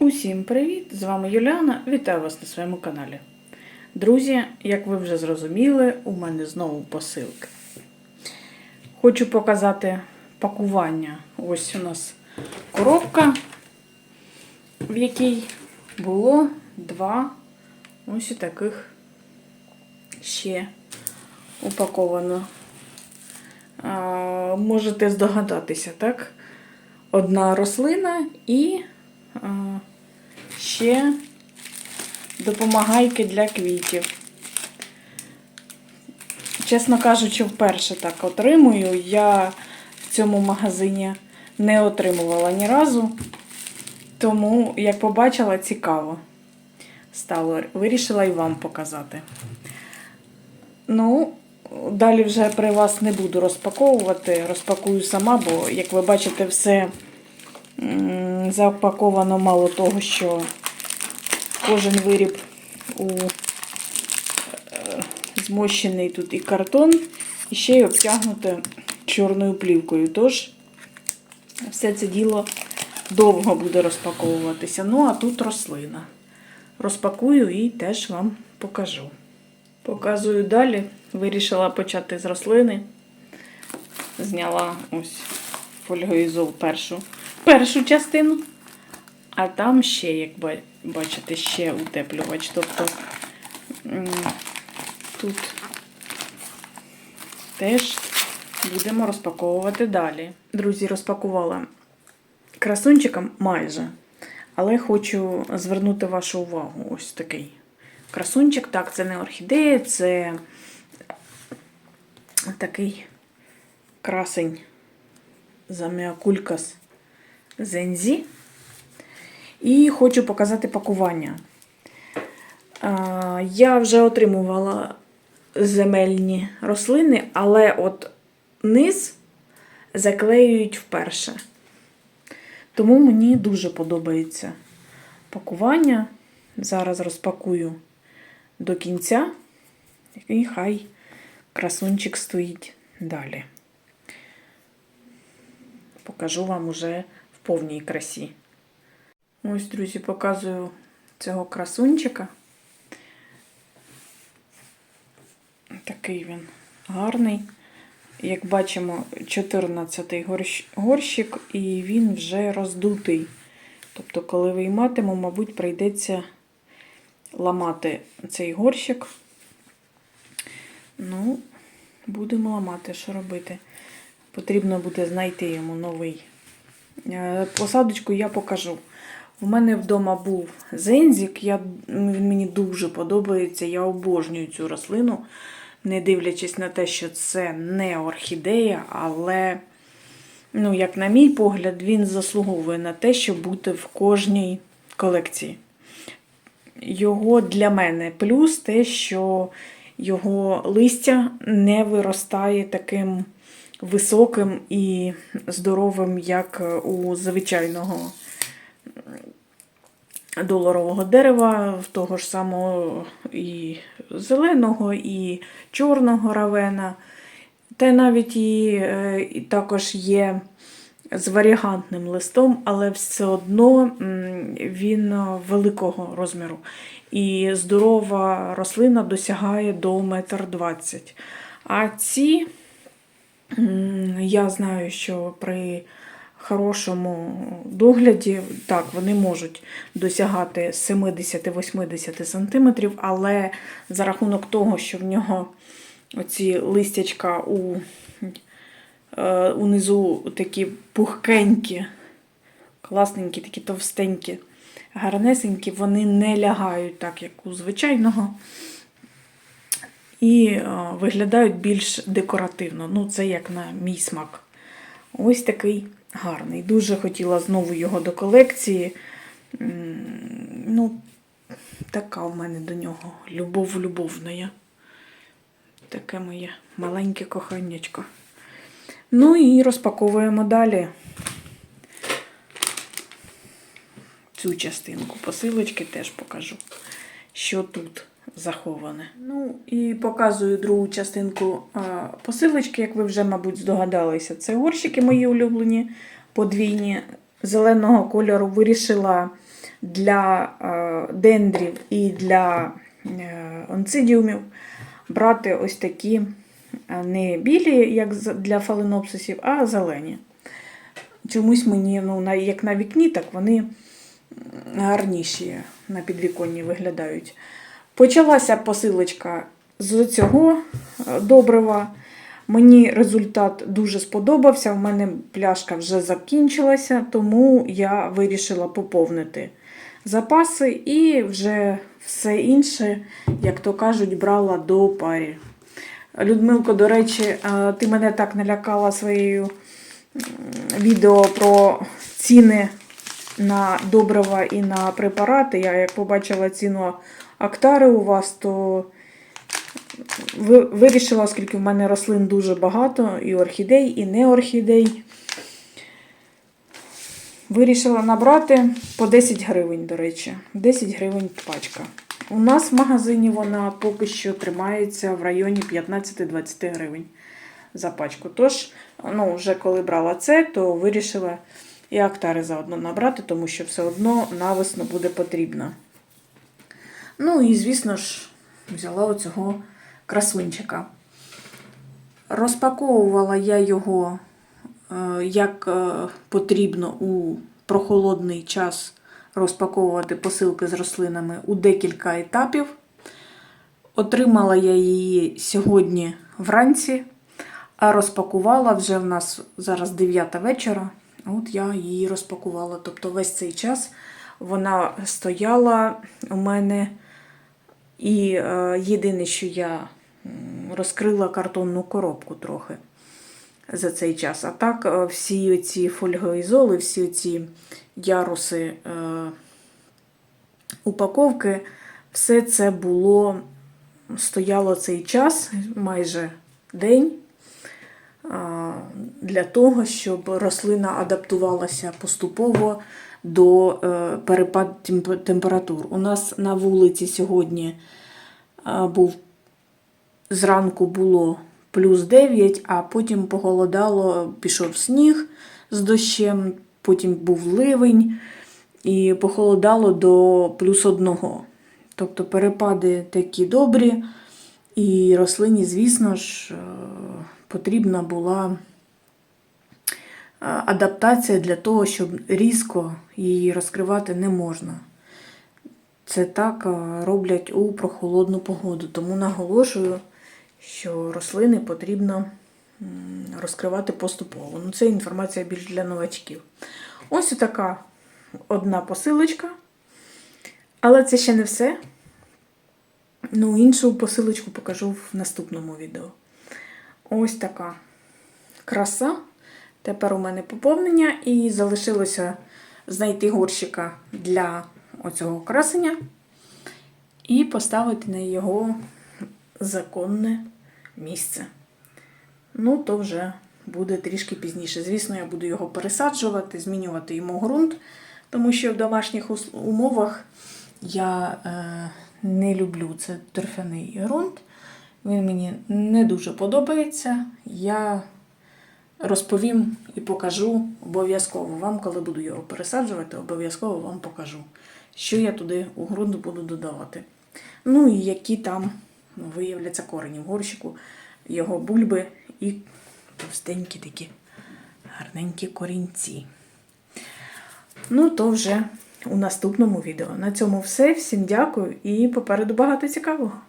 Усім привіт! З вами Юліана. Вітаю вас на своєму каналі. Друзі, як ви вже зрозуміли, у мене знову посилки. Хочу показати пакування. Ось у нас коробка, в якій було два ось таких ще упаковано. А, можете здогадатися, так? Одна рослина і ще допомагайки для квітів. Чесно кажучи, вперше так отримую. Я в цьому магазині не отримувала ні разу. Тому, як побачила, цікаво стало. Вирішила і вам показати. Ну, далі вже при вас не буду розпаковувати. Розпакую сама, бо, як ви бачите, все запаковано мало того, що кожен виріб у е, змощений тут і картон, і ще й обтягнуте чорною плівкою. Тож все це діло довго буде розпаковуватися. Ну, а тут рослина. Розпакую і теж вам покажу. Показую далі. Вирішила почати з рослини. Зняла ось фольгоізол першу, першу частину. А там ще, як ба- бачите, ще утеплювач. Тобто тут теж будемо розпаковувати далі. Друзі, розпакувала красунчиком майже. Але хочу звернути вашу увагу. Ось такий красунчик. Так, це не орхідея, це такий красень заміакулькас зензі. І хочу показати пакування. Я вже отримувала земельні рослини, але от низ заклеюють вперше. Тому мені дуже подобається пакування. Зараз розпакую до кінця, і хай красунчик стоїть далі. Покажу вам уже повній красі. Ось, друзі, показую цього красунчика. Такий він гарний. Як бачимо, 14-й горщик, і він вже роздутий. Тобто, коли вийматиму, мабуть, прийдеться ламати цей горщик. Ну, будемо ламати, що робити. Потрібно буде знайти йому новий. Е, Посадочку я покажу. У мене вдома був зензік, я, він мені дуже подобається. Я обожнюю цю рослину, не дивлячись на те, що це не орхідея, але, ну, як на мій погляд, він заслуговує на те, щоб бути в кожній колекції. Його для мене плюс те, що його листя не виростає таким високим і здоровим, як у звичайного доларового дерева, в того ж самого і зеленого, і чорного равена. Та навіть і, е, і також є з варігантним листом, але все одно він великого розміру. І здорова рослина досягає до 1,20 м. А ці, я знаю, що при хорошому догляді, так, вони можуть досягати 70-80 см, але за рахунок того, що в нього оці листячка у, е, унизу такі пухкенькі, класненькі, такі товстенькі, гарнесенькі, вони не лягають так, як у звичайного. І е, виглядають більш декоративно. Ну, це як на мій смак. Ось такий гарний. Дуже хотіла знову його до колекції. Ну, така в мене до нього любов любовна. Таке моє маленьке коханнячко. Ну і розпаковуємо далі цю частинку посилочки теж покажу, що тут заховане. Ну і показую другу частинку посилочки, як ви вже, мабуть, здогадалися. Це горщики мої улюблені, подвійні, зеленого кольору. Вирішила для дендрів і для е, онцидіумів брати ось такі не білі, як для фаленопсисів, а зелені. Чомусь мені, ну, як на вікні, так вони гарніші на підвіконні виглядають. Почалася посилочка з цього е, добрива. Мені результат дуже сподобався. В мене пляшка вже закінчилася, тому я вирішила поповнити запаси і вже все інше, як то кажуть, брала до парі. Людмилко, до речі, е, ти мене так налякала своєю відео про ціни на добрива і на препарати. Я як побачила ціну актари у вас, то вирішила, оскільки в мене рослин дуже багато, і орхідей, і не орхідей. Вирішила набрати по 10 гривень, до речі. 10 гривень пачка. У нас в магазині вона поки що тримається в районі 15-20 гривень за пачку. Тож, ну, вже коли брала це, то вирішила і актари заодно набрати, тому що все одно навесно буде потрібно. Ну і, звісно ж, взяла оцього красунчика. Розпаковувала я його е, як е, потрібно у прохолодний час розпаковувати посилки з рослинами у декілька етапів. Отримала я її сьогодні вранці, а розпакувала вже в нас зараз 9 вечора. От я її розпакувала. Тобто весь цей час вона стояла у мене. І е, єдине, що я розкрила картонну коробку трохи за цей час. А так, е, всі ці фольгоізоли, всі ці яруси е, упаковки, все це було, стояло цей час, майже день, а, для того, щоб рослина адаптувалася поступово до е, перепад температур. У нас на вулиці сьогодні е, був зранку було плюс 9, а потім похолодало, пішов сніг з дощем, потім був ливень і похолодало до плюс 1. Тобто перепади такі добрі, і рослині, звісно ж, е, потрібна була адаптація для того, щоб різко її розкривати не можна. Це так е, роблять у прохолодну погоду. Тому наголошую, що рослини потрібно розкривати поступово. Ну, це інформація більш для новачків. Ось така одна посилочка. Але це ще не все. Ну, іншу посилочку покажу в наступному відео. Ось така краса. Тепер у мене поповнення, і залишилося знайти горщика для оцього красення і поставити на його законне місце. Ну, то вже буде трішки пізніше. Звісно, я буду його пересаджувати, змінювати йому ґрунт, тому що в домашніх умовах я е, не люблю це торфяний ґрунт. Він мені не дуже подобається. Я розповім і покажу обов'язково вам, коли буду його пересаджувати, обов'язково вам покажу, що я туди у ґрунт буду додавати. Ну і які там ну, виявляться корені в горщику, його бульби і товстенькі такі гарненькі корінці. Ну, то вже у наступному відео. На цьому все. Всім дякую і попереду багато цікавого.